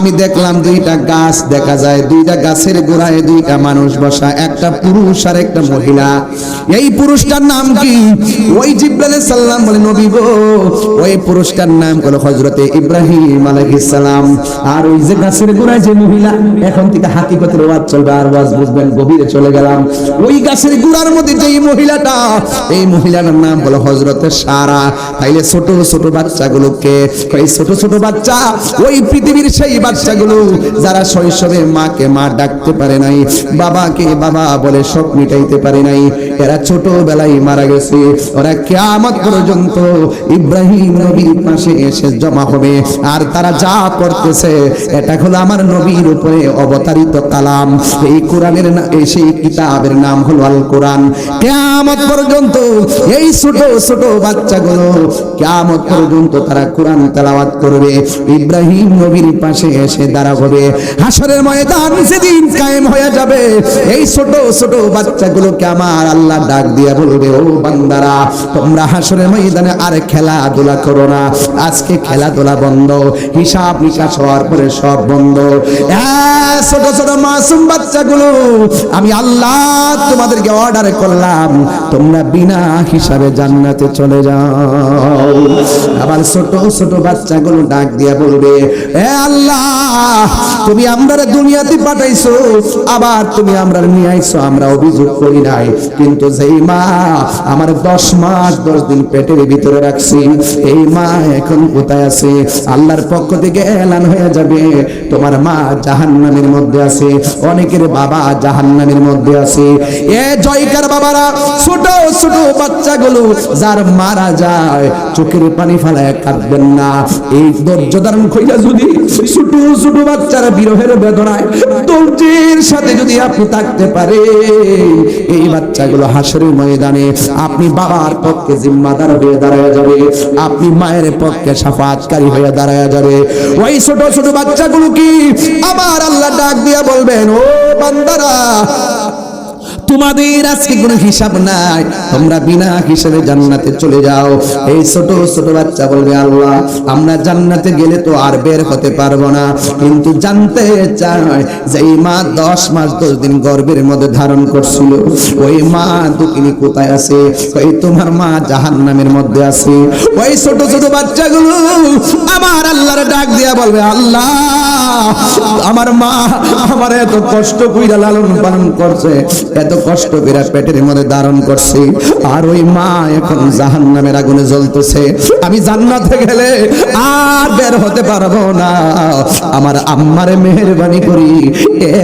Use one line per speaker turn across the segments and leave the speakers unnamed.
আমি দেখলাম দুইটা গাছ দেখা যায়। দুইটা গাছের গোড়ায় দুইটা মানুষ বসা, একটা পুরুষ আর একটা মহিলা। এই পুরুষটার নাম কি? ওই জিব্রাইল সাল্লাম বলে, নবী গো, ওই পুরুষটার নাম হলো হযরতে ইব্রাহিম আলাইহিস সালাম। আর ওই যে গাছের গোড়ায় যে মহিলা, এখন থেকে হাকিকতের ওয়াজ চলবে, আর ওয়াজ বুঝবেন, গভীরে চলে গেলাম। ওই গাছের গোড়ার মধ্যে যে মহিলাটা, এই মহিলাটার নাম হলো হযরতে সারা। তাইলে ছোট ছোট বাচ্চাগুলোকে, এই ছোট ছোট বাচ্চা, ওই পৃথিবীর সেই বাচ্চাগুলো যারা শৈশবে মাকে মা ডাকতে পারে নাই, বাবাকে বাবা বলে সব মিটাইতে পারে নাই, এরা ছোটবেলায় মারা গেছে। ওরা কিয়ামত পর্যন্ত ইব্রাহিম নবীর পাশে এসে জমা হবে। আর তারা যা করতেছে, এটা হলো আমার নবীর উপরে অবতারিত কালাম। এই কোরআনের এই সেই কিতাবের নাম হলো আল কোরআন কিয়ামত পর্যন্ত এই ছোট ছোট বাচ্চাগুলো, কিয়ামত পর্যন্ত তারা কোরআন তেলাওয়াত করবে। ইব্রাহিম নবীর পাশে এসে দাঁড়া হবে হাসরের ময়দান সেদিন কায়েম হয়ে যাবে। এই ছোট ছোট বাচ্চাগুলোকে আমার আল্লাহ ডাক দিয়ে বলবে ও বান্দারা তোমরা হাসরের ময়দানে আর খেলাধুলা করো না। আজকে খেলাধুলা বন্ধ হিসাব নিকাশ হওয়ার পরে সব বন্ধ। হ্যাঁ, ছোট ছোট মাসুম বাচ্চাগুলো আমি আল্লাহ তোমাদেরকে অর্ডার করলাম তোমরা বিনা হিসাবে জান্নাতে চলে যাও। আবার ছোট ছোট বাচ্চাগুলো ডাক দিয়া বলবে এ আল্লাহ তুমি আমরা দুনিয়াতে পাঠাইছো, আবার তুমি আমরা নিয়ে আইছো, আমরা অভিযোগ করি নাই। কিন্তু যেই মা আমার দশ মাস, দশ দিন পেটের ভিতরে রাখছি, এই মা এখন কোথায় আছে? আল্লাহর পক্ষ থেকে এলান হয়ে যাবে। তোমার মা জাহান্নামের মধ্যে আছে, অনেকের বাবা জাহান্নামের মধ্যে আছে। এ জয়কার বাবারা, ছোট ছোট বাচ্চাগুলো যার মারা যায়, চোখের পানি ফালায় কাঁদবেন না। এই ধৈর্য ধারণ কইরা যদি ছোট ছোট বাচ্চারা বিরহের বেদনায় দর্জির সাথে যদি আপনি থাকতে পারে, এই বাচ্চাগুলো হাসরের ময়দানে আপনি বাবার পক্ষে জিম্মাদার হয়ে দাঁড়ায় যাবে, আপনি মায়ের পক্ষে সাফাতকারী হয়ে দাঁড়ায় যাবে। ওই ছোট ছোট বাচ্চাগুলো কি? আমার আল্লাহ ডাক দিয়া বলবেন, ও বান্দারা তোমাদের আজকে কোনো হিসাব নাই। তোমরা বিনা হিসাবে জান্নাতে চলে যাও। এই ছোট ছোট বাচ্চা বলবে, আল্লাহ, আমরা জান্নাতে গেলে তো আর বের হতে পারব না। কিন্তু জানতে চাই যে এই মা দশ মাস, দশ দিন গর্ভের মধ্যে ধারণ করছিল। ওই মা দুকিনি কোথায় আছে? ওই তোমার মা জাহান নামের মধ্যে আছে। ওই ছোট ছোট বাচ্চাগুলো আমার আল্লাহর ডাক দিয়া বলবে, আল্লাহ, আমার মা আমার এত কষ্ট কইরা লালন পালন করছে, এত কষ্ট কইরা পেটের মধ্যে ধারণ করছে। আর ওই মা এখন জাহান নামের আগুনে জ্বলতেছে। আমি জান্নাতে গেলে আর বের হতে পারব না। আমার আম্মারে মেহেরবানি করি,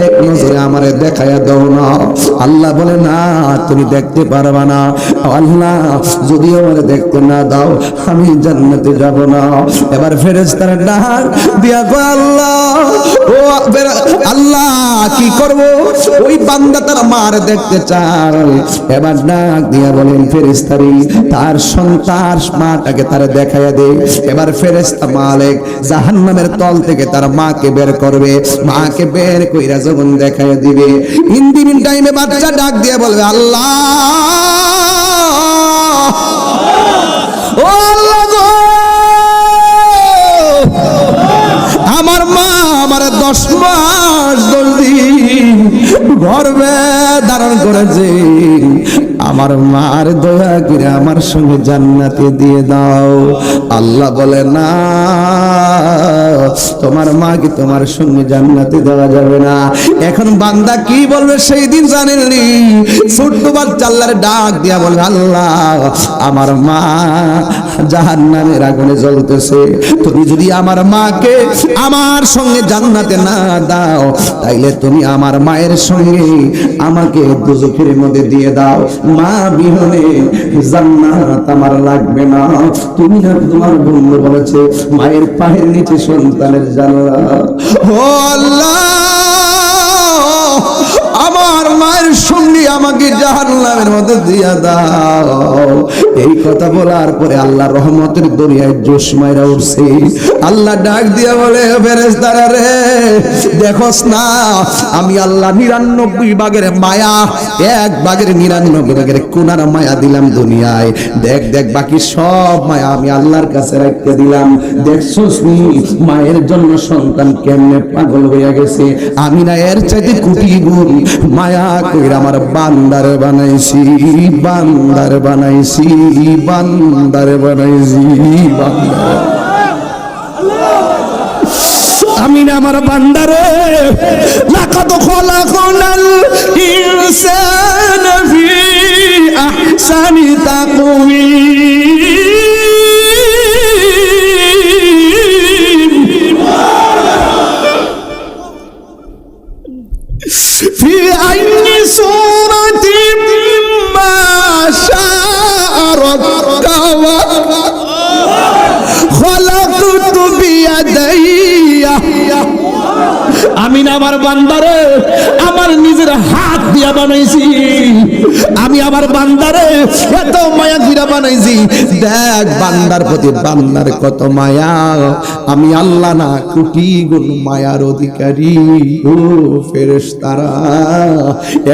এক নজরে আমারে দেখায়া দাও না। আল্লাহ বলে, না, তুমি দেখতে পারবা না। আল্লাহ, যদি আমারে দেখতে না দাও, আমি জান্নাতে যাব না। এবার ফেরেশতার ডাক দিয়া গো আল্লাহ, ও আল্লাহ, কি করব? ওই বান্দা তার মার দেখতে চায় এবার ডাক দিয়া বলেন, ফেরেশতারি, তার সন্তান মাটাকে তার দেখাইয়া দে। এবার ফেরেশতা মালিক জাহান্নামের তল থেকে তার মাকে বের করবে। মাকে বের কইরা যখন দেখাইয়া দিবে। ইন টাইমে বাচ্চা ডাক দিয়ে বলবে, আল্লাহ! আমার মা আমার দশ মাস দশ দিন গর্বে ধারণ করেছে আমার মার দয়া করে আমার সঙ্গে জান্নাতে দিয়ে দাও। আল্লাহ বলে না তোমার মা কি তোমার সঙ্গে জান্নাতে দেওয়া যাবে না। এখন বান্দা কি বলবে সেই দিন জানেননি। ছোট্ট বাচ্চা আল্লাহর ডাক দিয়া বলে আল্লাহ, আমার মা জাহান্নামের আগুনে জ্বলতেছে। তুমি যদি আমার মাকে আমার সঙ্গে জান্নাতে না দাও, তাইলে তুমি আমার মায়ের সঙ্গে আমাকে দুজখের মধ্যে দিয়ে দাও। মা বিহনে জান্নাত আমার লাগবে না। তুমি না তোমার বন্ধু বলেছে, মায়ের পায়ের নিচে সন্তানের জান্নাত ও আল্লাহ আমার মায়ের গুলি আমাকে জাহান্নামের মধ্যে দিয়া দাও। এই কথা বলার পরে আল্লাহ রহমতের দরিয়ায় জোশ মাইরা উঠছে। আল্লাহ ডাক দিয়া বলে ফেরেস্তারা রে, দেখোস না, আমি আল্লাহ নিরানব্বই বাগের মায়া, এক বাগের নিরানব্বই বাগের কোনার মায়া দিলাম দুনিয়ায়। দেখ দেখ, বাকি সব মায়া আমি আল্লাহর কাছে রাখতে দিলাম। দেখছোস নি, মায়ের জন্য সন্তান কেমনে পাগল হইয়া গেছে? আমি না এর চাইতে কুটি গুণ মায়া কইরা আমার বান্দার বানাইছি বান্দার বানাইছি বান্দার বানাইছি, বান্দার। আমি না আমার বান্দারে, লাকাদ খলাকনাল ইনসানা ফি আহসানি তাকওয়িম। في আমি না আমার বান্দারে, আমার নিজের হাত দিয়া বানাইছি। আমি আমার বান্দারে এত মায়া দিয়া বানাইছি। দেখ বান্দার প্রতি বান্দার কত মায়া। আমি আল্লাহ না কোটি গুণ মায়ার অধিকারী। ও ফেরেশতারা,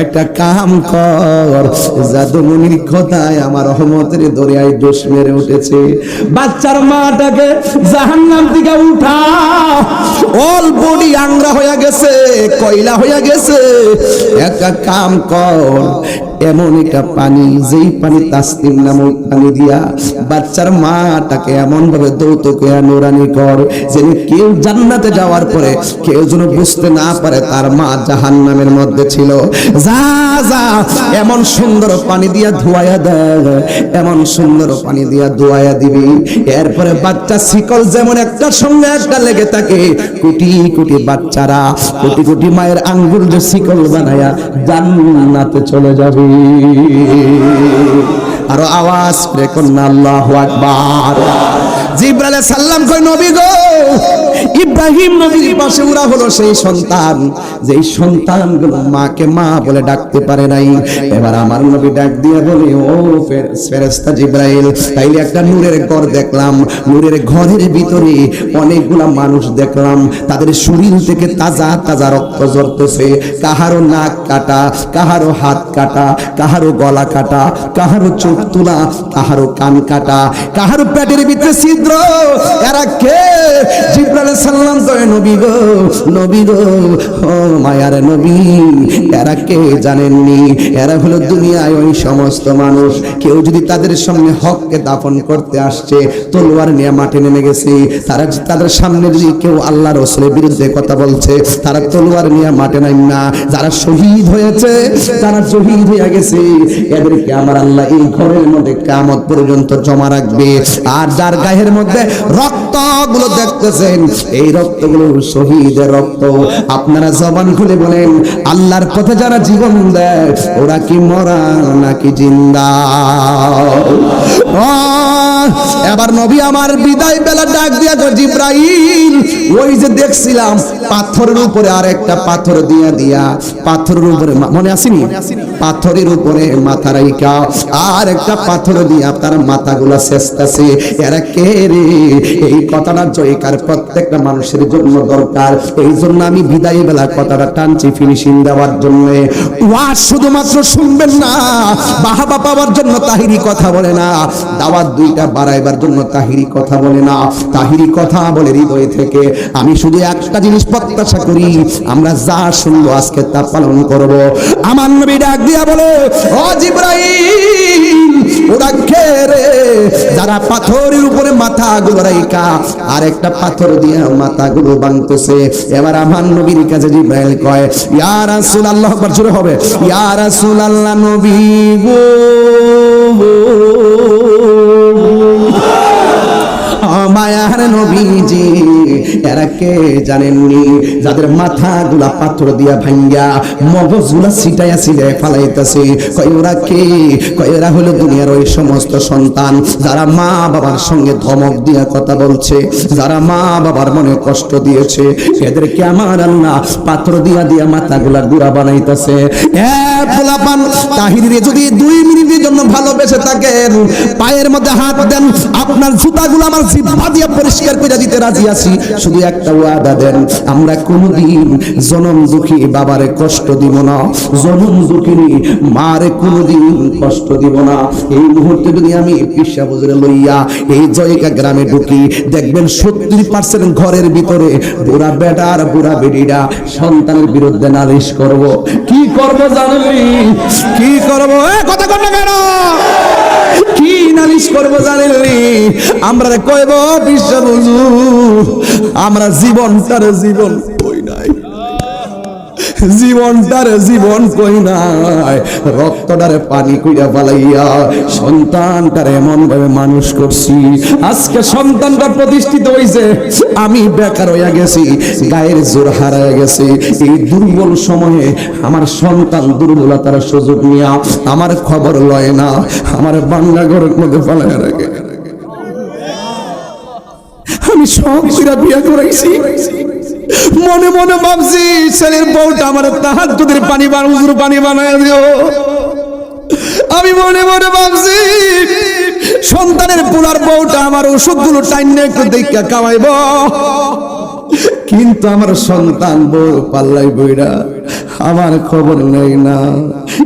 একটা কাম কর। জাদুমনির কথায়? আমার রহমতের দরিয়ায় দোষ মেরে উঠেছে। বাচ্চার মাটাকে জাহান্নাম থেকে উঠা অল বডি আংরা হয়ে গেছে, কয়লা হয়ে গেছে। একটা কাম কর। এমন একটা পানি, যেই পানি তাসলিম নামক পানি দিয়া বাচ্চার মাটাকে এমন ভাবে দৌতকে নোরানি কর, যেন কেউ জান্নাতে যাওয়ার পরে কেউ যেন বুঝতে না পারে তার মা জাহান নামের মধ্যে ছিল। যা যা, এমন সুন্দর পানি দিয়া ধোয়াইয়া দেয় এমন সুন্দর পানি দিয়া ধোয়াইয়া দিবি। এরপরে বাচ্চা শিকল যেমন একটা সঙ্গে একটা লেগে থাকে, কোটি কোটি বাচ্চারা, কোটি কোটি মায়ের আঙ্গুল যে শিকল বানায়া জান্নাতে চলে যাবে। আরও আওয়াজ কন্যা আল্লাহু আকবার। জিব্রাইল সাল্লাম কই নবী গো ইব্রাহিম নবীর পাশে উরা হলো সেই সন্তান। যেই সন্তানগুলো মাকে মা বলে ডাকতে পারে নাই। এবার আমার নবী ডাক দিয়ে বলে, ও ফের- ফেরেশতা জিব্রাইল, তাইলে একটা নূরের ঘর দেখলাম। নূরের ঘরের ভিতরে অনেকগুলা মানুষ দেখলাম। তাদের শরীর থেকে তাজা তাজা রক্ত ঝরতেছে। কাহারো নাক কাটা, কাহারো হাত কাটা, কাহারো গলা কাটা, কাহারো চোখ তোলা, কাহারো কান কাটা। কাহারো পেটের ভিতরে ছিদ্র। এরা কে? জিব্রাইল সাল্লাম কয়, নবী গো নবী গো, ও মায়ার নবী, এরা কে জানেননি? এরা হলো দুনিয়ায় ওই সমস্ত মানুষ। কেউ যদি তাদের সামনে হককে দাফন করতে আসছে, তলোয়ার নিয়ে মাঠে নেমে গেছে। তারা তাদের সামনে যদি কেউ আল্লাহ রসুলের বিরুদ্ধে কথা বলছে, তারা তলোয়ার নিয়ে মাঠে নাই না। যারা শহীদ হয়েছে তারা শহীদ হয়ে গেছে, এদেরকে আমার আল্লাহ এই ঘরের মধ্যে কামত পর্যন্ত জমা রাখবে। আর যার গায়ের মধ্যে রক্তগুলো দেখতেছেন এই রক্তগুলো শহীদের রক্ত। আপনারা জবান খুলে বলেন, আল্লাহর পথে যারা জীবন দেয়, ওরা কি মরা নাকি জিন্দা? এবার নবী আমার বিদায় বেলা ডাক দিয়া গো জিব্রাইল, ওই যে দেখছিলাম, পাথরের উপরে আর একটা পাথর দিয়া দিয়া, পাথরের উপরে মনে আসেনি? পাথরের উপরে মাথা রাইকা আর একটা পাথর দিয়া তার মাথাগুলা শেষতাছে। এরা কে রে? এই কথাটা জয়কার প্রত্যেকটা মানুষের জন্য দরকার। এই জন্য আমি বিদায় বেলা কথাটা টানছি ফিনিশিং দেওয়ার জন্য। ওয়াজ শুধুমাত্র শুনবেন না, বাহাবা পাওয়ার জন্য তাহিরি কথা বলে না। দাওয়াত দুইটা বাড়াইবার জন্য তাহিরি কথা বলে না। তাহিরি কথা বলে হৃদয় থেকে, আমি শুধু একটা জিনিস প্রত্যাশা করি, আমরা যা শুনব আজকে তা পালন করব। আমার নবী ডাক দিয়া বলে ওরা রে? যারা পাথরের উপরে মাথা গুলো রাইকা আর একটা পাথর দিয়া মাথা গুলো বাংতেছে এবার আমার নবীর কাছে জিব্রাইল কয় ইয়ার রাসূলুল্লাহ আল্লাহ হবে, ইয়া রাসূলুল্লাহ নবী গো মায়ার নবীজি, এরা কে জানেননি? যাদের মাথা গুলা পাথর দিয়া ভাঙ্গা মগজগুলা ছিটাইয়া ছিটাই ফালাইতেছে। কয় ওরা কে? কয় এরা হলো দুনিয়ার ওই সমস্ত সন্তান, যারা মা বাবার সঙ্গে ধমক দিয়া কথা বলছে, যারা মা বাবার মনে কষ্ট দিয়েছে। এদেরকে আমার আল্লাহ পাথর দিয়া দিয়া মাথাগুলা গুড়া বানাইতেছে। এক গোলাপান তাহিরে যদি দুই মিনিটের জন্য ভালোবেসে থাকেন, পায়ের মধ্যে হাত দেন, আপনার জুতাগুলো আমার জিহ্বা দিয়ে পরিষ্কার করে দিতে রাজি আছি। শুধু একটা ওয়াদা দেন, আমরা কোনোদিন জনম দুঃখী বাবারে কষ্ট দিব না, জনম দুঃখিনী মারে কোনোদিন কষ্ট দিব না। এই মুহূর্তে যদি আমি পিসা বুঝরে লইয়া এই জয়কা গ্রামে ঢুকি, দেখবেন সত্তর পার্সেন্ট ঘরের ভিতরে বুড়া বেটা আর বুড়া বেডিরা সন্তানের বিরুদ্ধে নালিশ করব। কি করব জানলি কি করব? কথা না কেন? কি নালিশ করব জানেননি আমরা কইব বিশ্ব বুঝু আমরা জীবনটার জীবন। জীবনটারে জীবন কই নাই? রক্তটারে পানি কইরা পালাইয়া সন্তানটারে এমন ভাবে মানুষ করছি। আজকে সন্তানটা প্রতিষ্ঠিত হইছে। আমি বেকার হইয়া গেছি, গায়ের জোর হারায় গেছে। এই দুর্বল সময়ে আমার সন্তান দুর্বলতার সুযোগ নিয়া আমার খবর লয় না, আমার বাংলা ঘরের মধ্যে পালাইয়া রাখে। আমি সব বিয়া করাইছি। মনে মনে ভাবছি, ছেলের বউটা আমার তাহার দুধের পানি বান উজুর পানি বানায় দিও। আমি মনে মনে ভাবছি, সন্তানের পোলার বউটা আমার ওষুধগুলো টাইনে একটু দেখা কামাইব কিন্তু আমার সন্তান বউ পাল্লাই বইরা আমার খবর নেই না।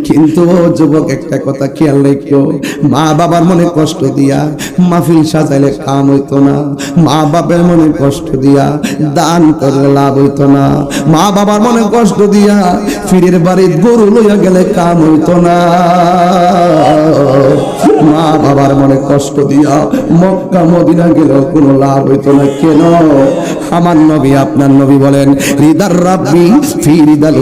কিন্তু যুবক, একটা কথা খেয়াল রেখো। মা বাবার মনে কষ্ট দিয়া মাহফিল সাজাইলে কাম হইতো না। মা বাবার মনে কষ্ট দিয়া দান করলে লাভ হইতো না। মা বাবার মনে কষ্ট দিয়া ফিরের বাড়ির গরু লইয়া গেলে কাম হইতো না। মা বাবার মনে কষ্ট দিয়া মক্কা, মদিনা গেলেও কোনো লাভ হইতো না। কেন? আমার নবী, আপনার নবী বলেন রিদার রাব্বি ফি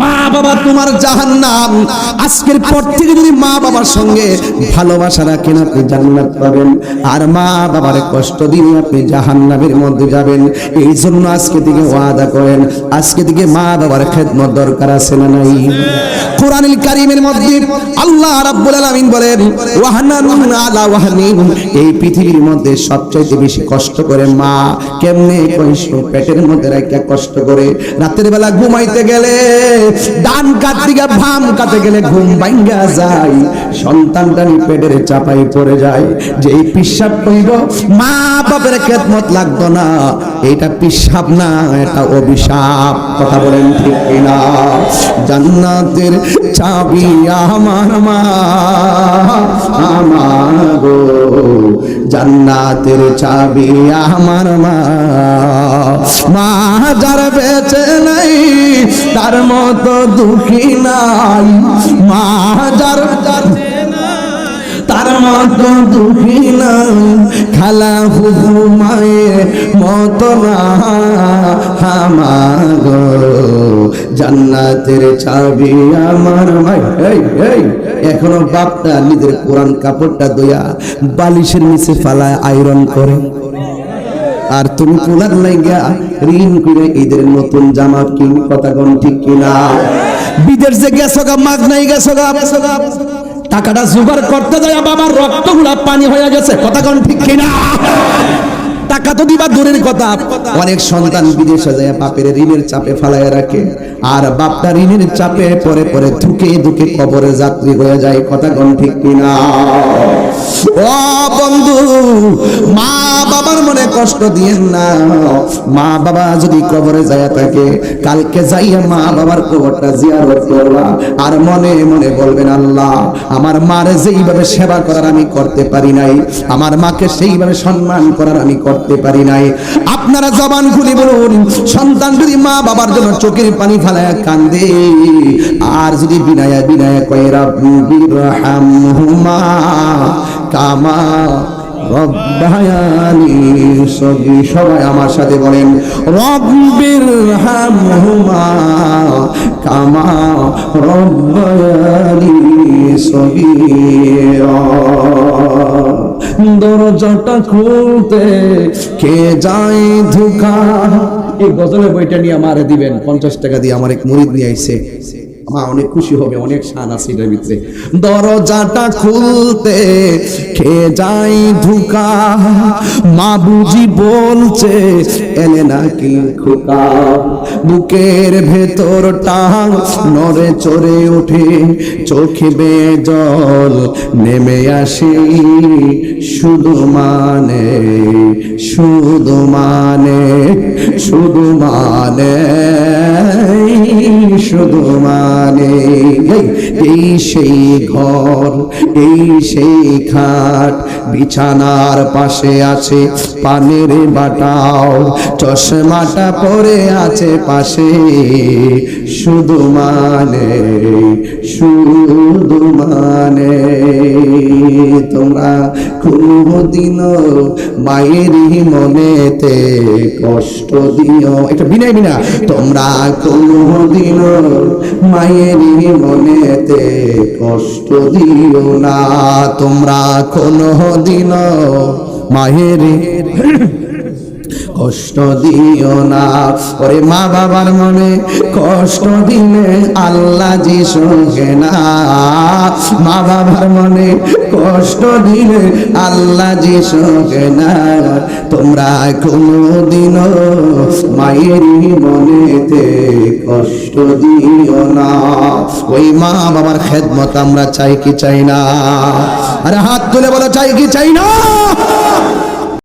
মা বাবা তোমার জাহান্নাম। আজকের পর থেকে যদি মা বাবার সঙ্গে ভালোবাসা রাখেন, আপনি জান্নাত পাবেন। আর মা বাবার কষ্ট দিলে আপনি জাহান্নামের মধ্যে যাবেন। এই জন্য আজকে থেকে ওয়াদা করেন, আজকে থেকে মা বাবার খেদমত দরকার আছে না নাই? কোরআনুল কারীমের মধ্যে আল্লাহ রাব্বুল আলামিন বলেন, ওয়াহানান আলা ওয়াহানিন। এই পৃথিবীর মধ্যে সবচেয়ে বেশি কষ্ট করে মা। কেমনে কইছো পেটের মধ্যে রাখা কষ্ট করে, রাতের বেলা ঘুমাইতে গেলে ডান কাত দিকে ভাম কাতে গেলে ঘুম ভাঙ্গা যায়। সন্তানটা পেটের চাপাই পড়ে যায়। যে এই পিসাব কইব মা বাপের খেদমত লাগতো না। এটা পিসাব না, এটা অভিশাপ। কথা বলেন ঠিক কিনা? জান্নাতের চাবি আমার মা, আমার গো। জান্নাতের চাবি আমার মা। মা যার বেঁচে নাই, তার মতো দুঃখী নাই। মা যার তার মতো দুঃখী নাই খালা হুবু মায়ের মতো না জান্নাতের চাবি আমার এই এখনও বাপটা নিজের কোরআন কাপড়টা দইয়া বালিশের নিচে ফালায় আয়রন করে। আর তুমি কোলার লাইগা ঋণ করে ঈদের নতুন জামা কিন, কথা ঠিক কিনা? বিদেশ গেছো গা মাগ নাই গেছো গা। টাকাটা জোগাড় করতে যায় বাবার রক্তগুলা পানি হয়ে গেছে। কথা কোন ঠিক কিনা? টাকা তো দিবা দূরের কথা। অনেক সন্তান বিদেশে যায়, বাপের ঋণের চাপে ফালায় রাখে। আর বাপটা ঋণের চাপে পরে পরে ধুকে ধুকে কবরে যাত্রী হয়ে যায়, কথা কোন ঠিক কিনা? ও বন্ধু, মা বাবার মনে কষ্ট দিয়েন না। মা বাবা যদি কবরে যায় থাকে, কালকে যাইয়া মা বাবার কবরটা জিয়ারত করবা। আর মনে মনে বলবেন, আল্লাহ, আমার মারে যেইভাবে সেবা করার আমি করতে পারি নাই, আমার মাকে সেইভাবে সম্মান করার আমি করতে পারি নাই। আপনারা জবান খুলে বলুন, সন্তান যদি মা বাবার জন্য চোখের পানি ফেলায় কান্দে, আর যদি বিনায়া বিনায়া কয়ে রাব্বির হামহুমা কামা সবাই। আমার সাথে বলেন রব্বির হামহুমা কামা রব্বায়ানি সগীরা দরজাটা খুলতে কে যায় ধুকা? এই গজলের বইটা নিয়ে আমারে দিবেন, পঞ্চাশ টাকা দিয়ে আমার এক মুরিদ নিয়ে আইছে মা, অনেক খুশি হবে, অনেক শান আছে এটার ভিতরে। দরজাটা খুলতে কে যাই ধুকা? মা বুঝি বলছে এনে নাকি খোকা? বুকের ভেতর টাং নড়ে চড়ে ওঠে, চোখে বে জল নেমে আসি শুধু মানে শুধু মানে শুধু মানে শুধু মানে এই সেই ঘর, এই সেই খাট, বিছানার পাশে আছে পানের বাটাও, চশমাটা পরে আছে পাশে। শুধু মানে শুধু মানে তোমরা কোনদিন মায়েরই মনেতে কষ্ট দিও। এটা বিনয় বিনা তোমরা কোনদিন মায়েরই মনেতে কষ্ট দিও না। তোমরা কোনদিন মায়েরই কষ্ট দিও না। ওরে মা বাবার মনে কষ্ট দিলে আল্লাহ জি সঙ্গে না। মা বাবার মনে কষ্ট দিলে আল্লাহ জি সঙ্গে না। তোমরা কোনো কোনোদিন মায়েরই মনেতে কষ্ট দিও না। ওই মা বাবার খেদমত আমরা চাই কি চাই না? আরে হাত তুলে বলো, চাই কি চাই না?